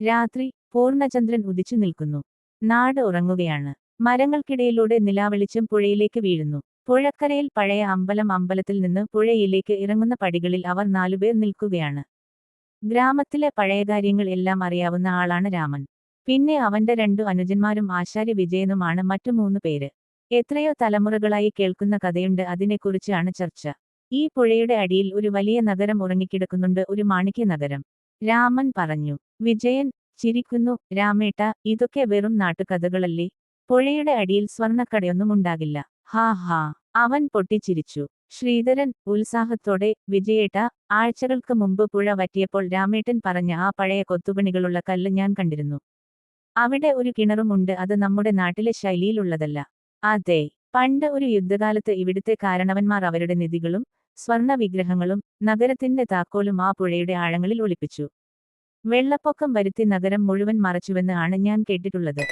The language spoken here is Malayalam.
രാത്രി പൂർണചന്ദ്രൻ ഉദിച്ചു നിൽക്കുന്നു. നാട് ഉറങ്ങുകയാണ്. മരങ്ങൾക്കിടയിലൂടെ നിലാവെളിച്ചം പുഴയിലേക്ക് വീഴുന്നു. പുഴക്കരയിൽ പഴയ അമ്പലം അമ്പലത്തിൽ നിന്ന് പുഴയിലേക്ക് ഇറങ്ങുന്ന പടികളിൽ അവർ നാലുപേർ നിൽക്കുകയാണ്. ഗ്രാമത്തിലെ പഴയ കാര്യങ്ങൾ എല്ലാം അറിയാവുന്ന ആളാണ് രാമൻ. പിന്നെ അവന്റെ രണ്ടു അനുജന്മാരും ആശാരി വിജയനുമാണ് മറ്റു മൂന്ന് പേര്. എത്രയോ തലമുറകളായി കേൾക്കുന്ന കഥയുണ്ട് അതിനെക്കുറിച്ചാണ് ചർച്ച. ഈ പുഴയുടെ അടിയിൽ ഒരു വലിയ നഗരം ഉറങ്ങിക്കിടക്കുന്നുണ്ട് ഒരു മാണിക്യ നഗരം രാമൻ പറഞ്ഞു. വിജയൻ ചിരിക്കുന്നു. രാമേട്ട ഇതൊക്കെ വെറും നാട്ടുകഥകളല്ലേ? പുഴയുടെ അടിയിൽ സ്വർണക്കടയൊന്നും ഉണ്ടാകില്ല ഹാ ഹാ. അവൻ പൊട്ടിച്ചിരിച്ചു. ശ്രീധരൻ ഉത്സാഹത്തോടെ വിജയേട്ട ആഴ്ചകൾക്ക് മുമ്പ് പുഴ വറ്റിയപ്പോൾ രാമേട്ടൻ പറഞ്ഞ ആ പഴയ കൊത്തുപണികളുള്ള കല്ല് ഞാൻ കണ്ടിരുന്നു. അവിടെ ഒരു കിണറുമുണ്ട്. അത് നമ്മുടെ നാട്ടിലെ ശൈലിയിലുള്ളതല്ല. അതെ. പണ്ട് ഒരു യുദ്ധകാലത്ത് ഇവിടുത്തെ കാരണവന്മാർ അവരുടെ നിധികളും സ്വർണ വിഗ്രഹങ്ങളും നഗരത്തിന്റെ താക്കോലും ആ പുഴയുടെ ആഴങ്ങളിൽ ഒളിപ്പിച്ചു. വെള്ളപ്പൊക്കം വരുത്തി നഗരം മുഴുവൻ മറച്ചുവെന്ന് ആണ് ഞാൻ കേട്ടിട്ടുള്ളത്.